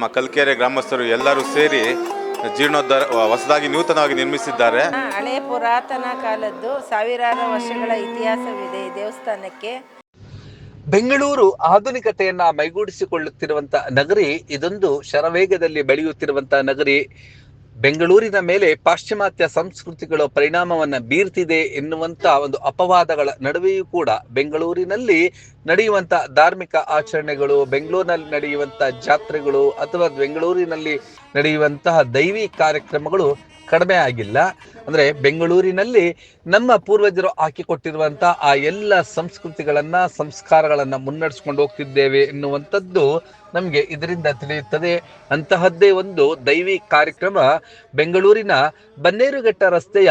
ನಮ್ಮ ಕಲ್ಕೆರೆ ಗ್ರಾಮಸ್ಥರು ಎಲ್ಲರೂ ಸೇರಿ ಜೀರ್ಣೋದ್ಧಾರ ಹೊಸದಾಗಿ ನೂತನವಾಗಿ ನಿರ್ಮಿಸಿದ್ದಾರೆ. ಹಳೆ ಪುರಾತನ ಕಾಲದ್ದು ಸಾವಿರಾರು ವರ್ಷಗಳ ಇತಿಹಾಸವಿದೆ ಈ ದೇವಸ್ಥಾನಕ್ಕೆ. ಬೆಂಗಳೂರು ಆಧುನಿಕತೆಯನ್ನ ಮೈಗೂಡಿಸಿಕೊಳ್ಳುತ್ತಿರುವಂತಹ ನಗರಿ ಇದೊಂದು ಶರವೇಗದಲ್ಲಿ ಬೆಳೆಯುತ್ತಿರುವಂತಹ ನಗರಿ. ಬೆಂಗಳೂರಿನ ಮೇಲೆ ಪಾಶ್ಚಿಮಾತ್ಯ ಸಂಸ್ಕೃತಿಗಳ ಪರಿಣಾಮವನ್ನು ಬೀರ್ತಿದೆ ಎನ್ನುವಂಥ ಒಂದು ಅಪವಾದಗಳ ನಡುವೆಯೂ ಕೂಡ ಬೆಂಗಳೂರಿನಲ್ಲಿ ನಡೆಯುವಂತ ಧಾರ್ಮಿಕ ಆಚರಣೆಗಳು, ಬೆಂಗಳೂರಿನಲ್ಲಿ ನಡೆಯುವಂತ ಜಾತ್ರೆಗಳು ಅಥವಾ ಬೆಂಗಳೂರಿನಲ್ಲಿ ನಡೆಯುವಂತಹ ದೈವಿ ಕಾರ್ಯಕ್ರಮಗಳು ಕಡಿಮೆ ಆಗಿಲ್ಲ. ಅಂದ್ರೆ ಬೆಂಗಳೂರಿನಲ್ಲಿ ನಮ್ಮ ಪೂರ್ವಜರು ಹಾಕಿಕೊಟ್ಟಿರುವಂತ ಆ ಎಲ್ಲ ಸಂಸ್ಕೃತಿಗಳನ್ನ, ಸಂಸ್ಕಾರಗಳನ್ನ ಮುನ್ನಡೆಸ್ಕೊಂಡು ಹೋಗ್ತಿದ್ದೇವೆ ಎನ್ನುವಂಥದ್ದು ನಮಗೆ ಇದರಿಂದ ತಿಳಿಯುತ್ತದೆ. ಅಂತಹದ್ದೇ ಒಂದು ದೈವಿ ಕಾರ್ಯಕ್ರಮ ಬೆಂಗಳೂರಿನ ಬನ್ನೇರುಘಟ್ಟ ರಸ್ತೆಯ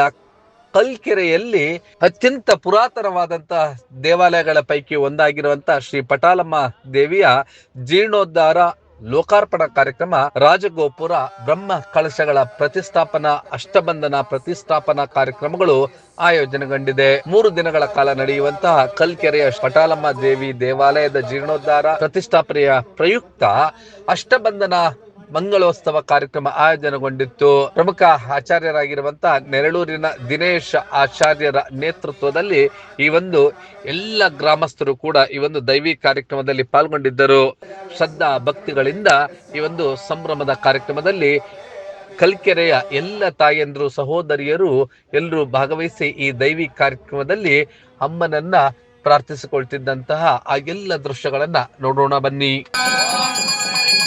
ಕಲ್ಕೆರೆಯಲ್ಲಿ ಅತ್ಯಂತ ಪುರಾತನವಾದಂತಹ ದೇವಾಲಯಗಳ ಪೈಕಿ ಒಂದಾಗಿರುವಂತಹ ಶ್ರೀ ಪಟಾಲಮ್ಮ ದೇವಿಯ ಜೀರ್ಣೋದ್ಧಾರ ಲೋಕಾರ್ಪಣಾ ಕಾರ್ಯಕ್ರಮ ರಾಜಗೋಪುರ ಬ್ರಹ್ಮ ಕಳಶಗಳ ಪ್ರತಿಷ್ಠಾಪನಾ, ಅಷ್ಟಬಂಧನ ಪ್ರತಿಷ್ಠಾಪನಾ ಕಾರ್ಯಕ್ರಮಗಳು ಆಯೋಜನೆಗೊಂಡಿದೆ. ಮೂರು ದಿನಗಳ ಕಾಲ ನಡೆಯುವಂತಹ ಕಲ್ಕೆರೆಯ ಪಟಾಲಮ್ಮ ದೇವಿ ದೇವಾಲಯದ ಜೀರ್ಣೋದ್ಧಾರ ಪ್ರತಿಷ್ಠಾಪನೆಯ ಪ್ರಯುಕ್ತ ಅಷ್ಟಬಂಧನ ಮಂಗಳೋತ್ಸವ ಕಾರ್ಯಕ್ರಮ ಆಯೋಜನೆಗೊಂಡಿತ್ತು. ಪ್ರಮುಖ ಆಚಾರ್ಯರಾಗಿರುವಂತಹ ನೆರಳೂರಿನ ದಿನೇಶ್ ಆಚಾರ್ಯರ ನೇತೃತ್ವದಲ್ಲಿ ಈ ಒಂದು ಎಲ್ಲ ಗ್ರಾಮಸ್ಥರು ಕೂಡ ಈ ಒಂದು ದೈವಿ ಕಾರ್ಯಕ್ರಮದಲ್ಲಿ ಪಾಲ್ಗೊಂಡಿದ್ದರು. ಶ್ರದ್ಧಾ ಭಕ್ತಿಗಳಿಂದ ಈ ಒಂದು ಸಂಭ್ರಮದ ಕಾರ್ಯಕ್ರಮದಲ್ಲಿ ಕಲ್ಕೆರೆಯ ಎಲ್ಲ ತಾಯಂದ್ರು ಸಹೋದರಿಯರು ಎಲ್ಲರೂ ಭಾಗವಹಿಸಿ ಈ ದೈವಿ ಕಾರ್ಯಕ್ರಮದಲ್ಲಿ ಅಮ್ಮನನ್ನ ಪ್ರಾರ್ಥಿಸಿಕೊಳ್ತಿದ್ದಂತಹ ಆ ಎಲ್ಲ ದೃಶ್ಯಗಳನ್ನ ನೋಡೋಣ ಬನ್ನಿ.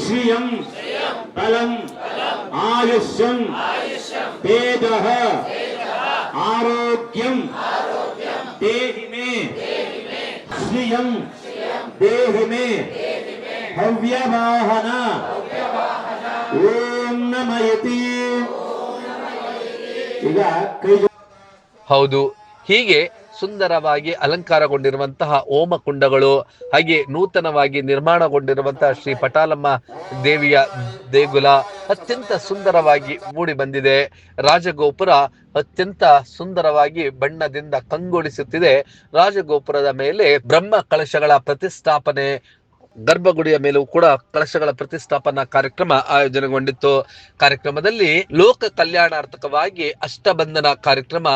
ಶ್ರೀಯಂ ಬಲಂ ಬಲಂ ಭೇದ ಆಯಶ್ಯಂ ಬೇದಹ ಆರೋಗ್ಯಂ ಆರೋಗ್ಯಂ ದೇಹಿ ಮೇ ದೇಹಿ ಓಂ ನಮಯತಿ ಈಗ ಹೌದು ಹೀಗೆ ಸುಂದರವಾಗಿ ಅಲಂಕಾರಗೊಂಡಿರುವಂತಹ ಓಮ ಕುಂಡಗಳು ಹಾಗೆ ನೂತನವಾಗಿ ನಿರ್ಮಾಣಗೊಂಡಿರುವಂತಹ ಶ್ರೀ ಪಟಾಲಮ್ಮ ದೇವಿಯ ದೇಗುಲ ಅತ್ಯಂತ ಸುಂದರವಾಗಿ ಮೂಡಿ ಬಂದಿದೆ. ರಾಜಗೋಪುರ ಅತ್ಯಂತ ಸುಂದರವಾಗಿ ಬಣ್ಣದಿಂದ ಕಂಗೊಳಿಸುತ್ತಿದೆ. ರಾಜಗೋಪುರದ ಮೇಲೆ ಬ್ರಹ್ಮ ಕಳಶಗಳ ಪ್ರತಿಷ್ಠಾಪನೆ, ಗರ್ಭಗುಡಿಯ ಮೇಲೂ ಕೂಡ ಕಳಶಗಳ ಪ್ರತಿಷ್ಠಾಪನಾ ಕಾರ್ಯಕ್ರಮ ಆಯೋಜನೆಗೊಂಡಿತ್ತು. ಕಾರ್ಯಕ್ರಮದಲ್ಲಿ ಲೋಕ ಕಲ್ಯಾಣಾರ್ಥಕವಾಗಿ ಅಷ್ಟಬಂಧನ ಕಾರ್ಯಕ್ರಮ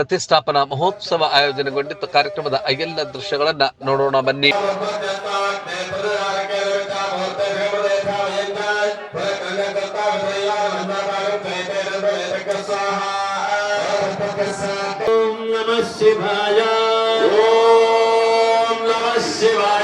ಪ್ರತಿಷ್ಠಾಪನಾ ಮಹೋತ್ಸವ ಆಯೋಜನೆಗೊಂಡಿತ್ತು ಕಾರ್ಯಕ್ರಮದ ಎಲ್ಲ ದೃಶ್ಯಗಳನ್ನ ನೋಡೋಣ ಬನ್ನಿ. ಓಂ ನಮಃ ಶಿವಾಯ. ಓಂ ನಮಃ ಶಿವಾಯ.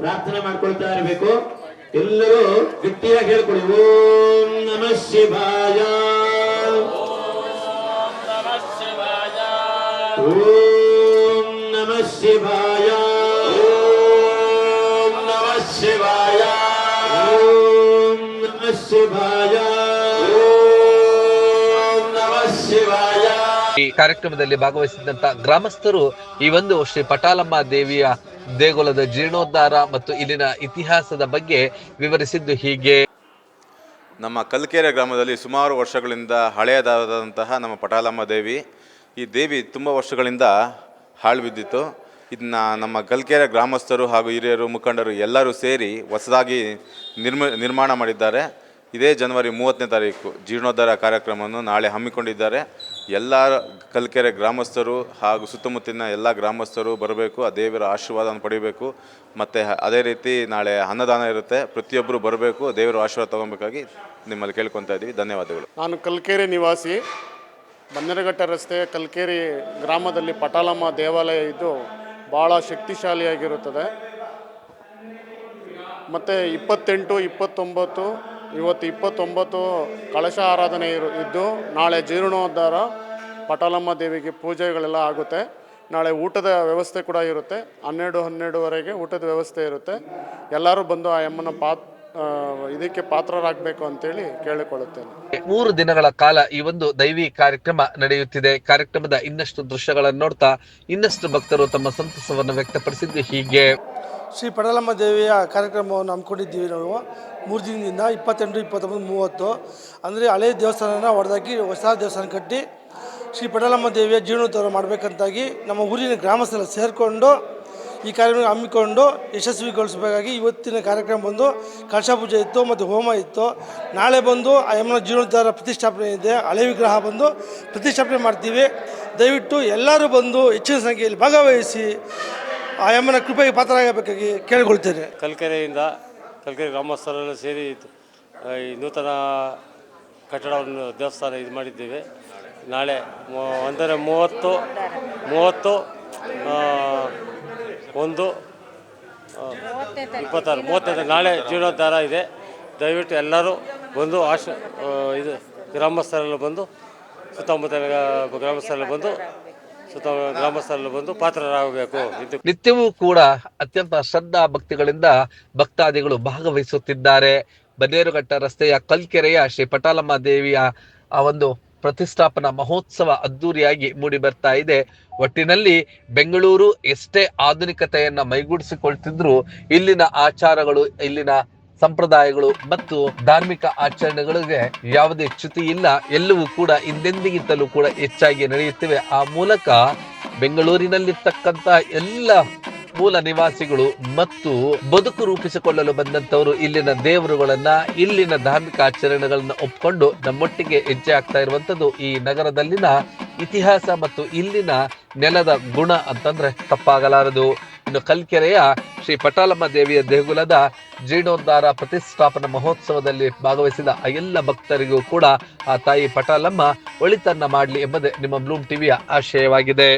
ಪ್ರಾರ್ಥನೆ ಮಾಡ್ಕೊಳ್ತಾ ಇರಬೇಕು. ಎಲ್ಲರೂ ಗಟ್ಟಿಯಾಗಿ ಹೇಳ್ಕೊಳ್ಳಿ ಓಂ ನಮ ಶಿವಾಯ. ಓಂ ನಮ ಶಿವಾಯ. ಓಂ ನಮ ಶಿವಾಯ. ಓಂ ನಮ ಶಿವಾಯ. ಓಂ ನಮಃ ಶಿವಾಯ. ಈ ಕಾರ್ಯಕ್ರಮದಲ್ಲಿ ಭಾಗವಹಿಸಿದಂತ ಗ್ರಾಮಸ್ಥರು ಈ ಒಂದು ಶ್ರೀ ಪಟಾಲಮ್ಮ ದೇವಿಯ ದೇಗುಲದ ಜೀರ್ಣೋದ್ಧಾರ ಮತ್ತು ಇಲ್ಲಿನ ಇತಿಹಾಸದ ಬಗ್ಗೆ ವಿವರಿಸಿದ್ದು ಹೀಗೆ. ನಮ್ಮ ಕಲ್ಕೆರೆ ಗ್ರಾಮದಲ್ಲಿ ಸುಮಾರು ವರ್ಷಗಳಿಂದ ಹಳೆಯದಾದಂತಹ ನಮ್ಮ ಪಟಾಲಮ್ಮ ದೇವಿ. ಈ ದೇವಿ ತುಂಬ ವರ್ಷಗಳಿಂದ ಹಾಳು ಬಿದ್ದಿತ್ತು. ಇದನ್ನ ನಮ್ಮ ಕಲ್ಕೆರೆ ಗ್ರಾಮಸ್ಥರು ಹಾಗೂ ಹಿರಿಯರು, ಮುಖಂಡರು ಎಲ್ಲರೂ ಸೇರಿ ಹೊಸದಾಗಿ ನಿರ್ಮ, ನಿರ್ಮಾಣ ಮಾಡಿದ್ದಾರೆ. ಇದೇ ಜನವರಿ ಮೂವತ್ತನೇ ತಾರೀಕು ಜೀರ್ಣೋದ್ಧಾರ ಕಾರ್ಯಕ್ರಮವನ್ನು ನಾಳೆ ಹಮ್ಮಿಕೊಂಡಿದ್ದಾರೆ. ಎಲ್ಲ ಕಲ್ಕೆರೆ ಗ್ರಾಮಸ್ಥರು ಹಾಗೂ ಸುತ್ತಮುತ್ತಲಿನ ಎಲ್ಲ ಗ್ರಾಮಸ್ಥರು ಬರಬೇಕು, ಆ ದೇವರ ಆಶೀರ್ವಾದವನ್ನು ಪಡಿಬೇಕು, ಮತ್ತು ಅದೇ ರೀತಿ ನಾಳೆ ಅನ್ನದಾನ ಇರುತ್ತೆ ಪ್ರತಿಯೊಬ್ಬರು ಬರಬೇಕು, ದೇವರ ಆಶೀರ್ವಾದ ತಗೊಬೇಕಾಗಿ ನಿಮ್ಮಲ್ಲಿ ಕೇಳ್ಕೊತಾ ಇದ್ದೀವಿ. ಧನ್ಯವಾದಗಳು. ನಾನು ಕಲ್ಕೆರೆ ನಿವಾಸಿ. ಬನ್ನೇರಘಟ್ಟ ರಸ್ತೆ ಕಲ್ಕೆರೆ ಗ್ರಾಮದಲ್ಲಿ ಪಟಾಲಮ್ಮ ದೇವಾಲಯ ಇದ್ದು ಭಾಳ ಶಕ್ತಿಶಾಲಿಯಾಗಿರುತ್ತದೆ. ಮತ್ತು ಇಪ್ಪತ್ತೆಂಟು, ಇಪ್ಪತ್ತೊಂಬತ್ತು ಇವತ್ತು ಇಪ್ಪತ್ತೊಂಬತ್ತು ಕಳಶ ಆರಾಧನೆ ಇರು ಇದ್ದು ನಾಳೆ ಜೀರ್ಣೋದ್ಧಾರ ಪಟಾಲಮ್ಮ ದೇವಿಗೆ ಪೂಜೆಗಳೆಲ್ಲ ಆಗುತ್ತೆ. ನಾಳೆ ಊಟದ ವ್ಯವಸ್ಥೆ ಕೂಡ ಇರುತ್ತೆ. ಹನ್ನೆರಡು ಹನ್ನೆರಡುವರೆಗೆ ಊಟದ ವ್ಯವಸ್ಥೆ ಇರುತ್ತೆ. ಎಲ್ಲರೂ ಬಂದು ಆ ಅಮ್ಮನ ಪಾತ್ ಇದಕ್ಕೆ ಪಾತ್ರರಾಗಬೇಕು ಅಂತೇಳಿ ಕೇಳಿಕೊಳ್ಳುತ್ತೇನೆ. ಮೂರು ದಿನಗಳ ಕಾಲ ಈ ಒಂದು ದೈವಿ ಕಾರ್ಯಕ್ರಮ ನಡೆಯುತ್ತಿದೆ. ಕಾರ್ಯಕ್ರಮದ ಇನ್ನಷ್ಟು ದೃಶ್ಯಗಳನ್ನು ನೋಡ್ತಾ ಇನ್ನಷ್ಟು ಭಕ್ತರು ತಮ್ಮ ಸಂತಸವನ್ನು ವ್ಯಕ್ತಪಡಿಸಿದ್ದು ಹೀಗೆ. ಶ್ರೀ ಪಡಲಮ್ಮ ದೇವಿಯ ಕಾರ್ಯಕ್ರಮವನ್ನು ಹಮ್ಮಿಕೊಂಡಿದ್ದೀವಿ ನಾವು. ಮೂರು ದಿನದಿಂದ ಇಪ್ಪತ್ತೆಂಟು, ಇಪ್ಪತ್ತೊಂಬತ್ತು, ಮೂವತ್ತು. ಅಂದರೆ ಹಳೆ ದೇವಸ್ಥಾನನ ಹೊಡೆದಾಕಿ ಹೊಸ ದೇವಸ್ಥಾನ ಕಟ್ಟಿ ಶ್ರೀ ಪಟಲಮ್ಮ ದೇವಿಯ ಜೀರ್ಣೋದ್ಧಾರ ಮಾಡಬೇಕಂತಾಗಿ ನಮ್ಮ ಊರಿನ ಗ್ರಾಮಸ್ಥರ ಸೇರಿಕೊಂಡು ಈ ಕಾರ್ಯಕ್ರಮ ಹಮ್ಮಿಕೊಂಡು ಯಶಸ್ವಿಗೊಳಿಸಬೇಕಾಗಿ ಇವತ್ತಿನ ಕಾರ್ಯಕ್ರಮ ಬಂದು ಕಳಶ ಪೂಜೆ ಇತ್ತು ಮತ್ತು ಹೋಮ ಇತ್ತು. ನಾಳೆ ಬಂದು ಅಯ್ಯಮ್ಮನ ಯಮ್ಮನ ಜೀರ್ಣೋದ್ಧಾರ ಪ್ರತಿಷ್ಠಾಪನೆ ಇದೆ. ಹಳೆ ವಿಗ್ರಹ ಬಂದು ಪ್ರತಿಷ್ಠಾಪನೆ ಮಾಡ್ತೀವಿ. ದಯವಿಟ್ಟು ಎಲ್ಲರೂ ಬಂದು ಹೆಚ್ಚಿನ ಸಂಖ್ಯೆಯಲ್ಲಿ ಭಾಗವಹಿಸಿ ಆ ಕೃಪೆಗೆ ಪಾತ್ರರಾಗಬೇಕಾಗಿ ಕೇಳಿಕೊಳ್ತೇನೆ. ಕಲ್ಕೆರೆಯಿಂದ ಕಲ್ಕೆರೆ ಗ್ರಾಮಸ್ಥರೆಲ್ಲ ಸೇರಿ ಈ ನೂತನ ಕಟ್ಟಡವನ್ನು ದೇವಸ್ಥಾನ ಇದು ಮಾಡಿದ್ದೇವೆ. ನಾಳೆ ಅಂದರೆ ಮೂವತ್ತು ಮೂವತ್ತು ಒಂದು ಇಪ್ಪತ್ತಾರು, ಮೂವತ್ತೈದು, ನಾಳೆ ಜೀರ್ಣೋದ್ಧಾರ ಇದೆ. ದಯವಿಟ್ಟು ಎಲ್ಲರೂ ಬಂದು ಆಶ ಇದು ಗ್ರಾಮಸ್ಥರೆಲ್ಲ ಬಂದು ಸುತ್ತಮುತ್ತಲ ಗ್ರಾಮಸ್ಥರೆಲ್ಲ ಬಂದು ಸುತ್ತ ಬಂದು ಪಾತ್ರರಾಗಬೇಕು. ನಿತ್ಯವೂ ಕೂಡ ಅತ್ಯಂತ ಶ್ರದ್ಧಾ ಭಕ್ತಿಗಳಿಂದ ಭಕ್ತಾದಿಗಳು ಭಾಗವಹಿಸುತ್ತಿದ್ದಾರೆ. ಬನ್ನೇರುಘಟ್ಟ ರಸ್ತೆಯ ಕಲ್ಕೆರೆಯ ಶ್ರೀ ಪಟಾಲಮ್ಮ ದೇವಿಯ ಆ ಒಂದು ಪ್ರತಿಷ್ಠಾಪನಾ ಮಹೋತ್ಸವ ಅದ್ದೂರಿಯಾಗಿ ಮೂಡಿ ಬರ್ತಾ ಇದೆ. ಒಟ್ಟಿನಲ್ಲಿ ಬೆಂಗಳೂರು ಎಷ್ಟೇ ಆಧುನಿಕತೆಯನ್ನ ಮೈಗೂಡಿಸಿಕೊಳ್ತಿದ್ರು, ಇಲ್ಲಿನ ಆಚಾರಗಳು, ಇಲ್ಲಿನ ಸಂಪ್ರದಾಯಗಳು ಮತ್ತು ಧಾರ್ಮಿಕ ಆಚರಣೆಗಳಿಗೆ ಯಾವುದೇ ಚ್ಯುತಿ ಇಲ್ಲ, ಎಲ್ಲವೂ ಕೂಡ ಹಿಂದೆಂದಿಗಿಂತಲೂ ಕೂಡ ಹೆಚ್ಚಾಗಿ ನಡೆಯುತ್ತಿವೆ. ಆ ಮೂಲಕ ಬೆಂಗಳೂರಿನಲ್ಲಿರ್ತಕ್ಕಂತಹ ಎಲ್ಲ ಮೂಲ ನಿವಾಸಿಗಳು ಮತ್ತು ಬದುಕು ರೂಪಿಸಿಕೊಳ್ಳಲು ಬಂದಂತವರು ಇಲ್ಲಿನ ದೇವರುಗಳನ್ನ, ಇಲ್ಲಿನ ಧಾರ್ಮಿಕ ಆಚರಣೆಗಳನ್ನ ಒಪ್ಕೊಂಡು ನಮ್ಮೊಟ್ಟಿಗೆ ಹೆಜ್ಜೆ ಆಗ್ತಾ ಇರುವಂತದ್ದು ಈ ನಗರದಲ್ಲಿನ ಇತಿಹಾಸ ಮತ್ತು ಇಲ್ಲಿನ ನೆಲದ ಗುಣ ಅಂತಂದ್ರೆ ತಪ್ಪಾಗಲಾರದು. ಇನ್ನು ಕಲ್ಕೆರೆಯ ಶ್ರೀ ಪಟಾಲಮ್ಮ ದೇವಿಯ ದೇಗುಲದ ಜೀರ್ಣೋದ್ಧಾರ ಪ್ರತಿಷ್ಠಾಪನಾ ಮಹೋತ್ಸವದಲ್ಲಿ ಭಾಗವಹಿಸಿದ ಎಲ್ಲ ಭಕ್ತರಿಗೂ ಕೂಡ ಆ ತಾಯಿ ಪಟಾಲಮ್ಮ ಒಳಿತನ್ನ ಮಾಡಲಿ ಎಂಬುದೇ ನಿಮ್ಮ ಬ್ಲೂಮ್ ಟಿವಿಯ ಆಶಯವಾಗಿದೆ.